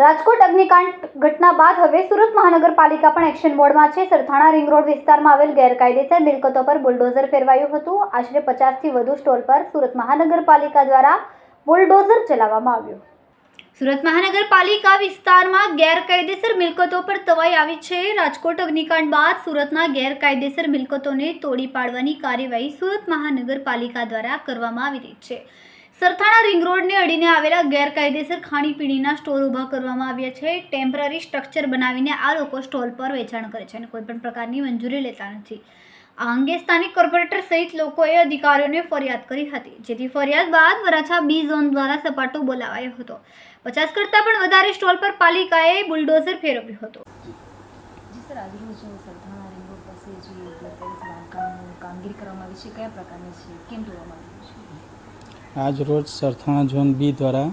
રાજકોટ અગ્નિકાંડ ઘટના બાદ હવે સુરત મહાનગરપાલિકા પણ એક્શન મોડમાં છે. સરથાણા રિંગ રોડ વિસ્તારમાં આવેલ ગેરકાયદેસર મિલકતો પર બુલડોઝર ફેરવાયું હતું. આશરે પચાસથી વધુ સ્ટોલ પર સુરત મહાનગરપાલિકા દ્વારા બુલડોઝર ચલાવવામાં આવ્યું. સુરત મહાનગરપાલિકા વિસ્તારમાં ગેરકાયદેસર મિલકતો પર તવાઈ આવી છે. રાજકોટ અગ્નિકાંડ બાદ સુરતના ગેરકાયદેસર મિલકતોને તોડી પાડવાની કાર્યવાહી સુરત મહાનગરપાલિકા દ્વારા કરવામાં આવી રહી છે. સરથાણા રિંગ રોડને અડીને આવેલા ગેરકાયદેસર ખાણીપીણીના સ્ટોર ઊભા કરવામાં આવ્યા છે. ટેમ્પરરી સ્ટ્રક્ચર બનાવીને આ લોકો સ્ટોલ પર વેચાણ કરે છે અને કોઈપણ પ્રકારની મંજૂરી લેતા નથી. આ અંગે સ્થાનિક કોર્પોરેટર સહિત લોકોએ અધિકારીઓને ફરિયાદ કરી હતી. જેથી ફરિયાદ બાદ વરાછા બી ઝોન દ્વારા સપાટો બોલાવાયો હતો. પચાસ કરતાં પણ વધારે સ્ટોલ પર પાલિકાએ બુલડોઝર ફેરવ્યો હતું. કામગીરી કરવામાં આવી છે, કયા પ્રકારની છે, કેમ જોવામાં આવ્યું છે? આજ રોજ સરથાણા ઝોન બી દ્વારા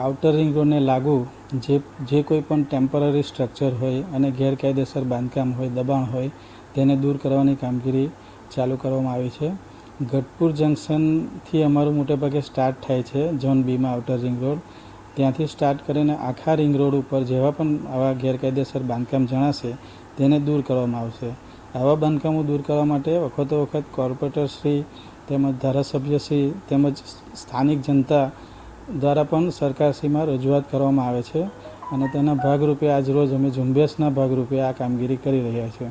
આઉટર રિંગ રોડને લાગુ જે જે કોઈ પણ ટેમ્પરરી સ્ટ્રક્ચર હોય અને ગેરકાયદેસર બાંધકામ હોય, દબાણ હોય, તેને દૂર કરવાની કામગીરી ચાલુ કરવામાં આવી છે. ગઢપુર જંકશનથી અમારું મોટેભાગે સ્ટાર્ટ થાય છે ઝોન બીમાં આઉટર રિંગ રોડ. ત્યાંથી સ્ટાર્ટ કરીને આખા રિંગ રોડ ઉપર જેવા પણ આવા ગેરકાયદેસર બાંધકામ જણાશે, તેને દૂર કરવામાં આવશે. આવા બાંધકામો દૂર કરવા માટે વખતો વખત કોર્પોરેટર શ્રી તેમજ ધારાસભ્યશ્રી તેમજ સ્થાનિક જનતા દ્વારા પણ સરકારશ્રીમાં રજૂઆત કરવામાં આવે છે. અને તેના ભાગરૂપે આજરોજ અમે ઝુંબેશના ભાગરૂપે આ કામગીરી કરી રહ્યા છીએ.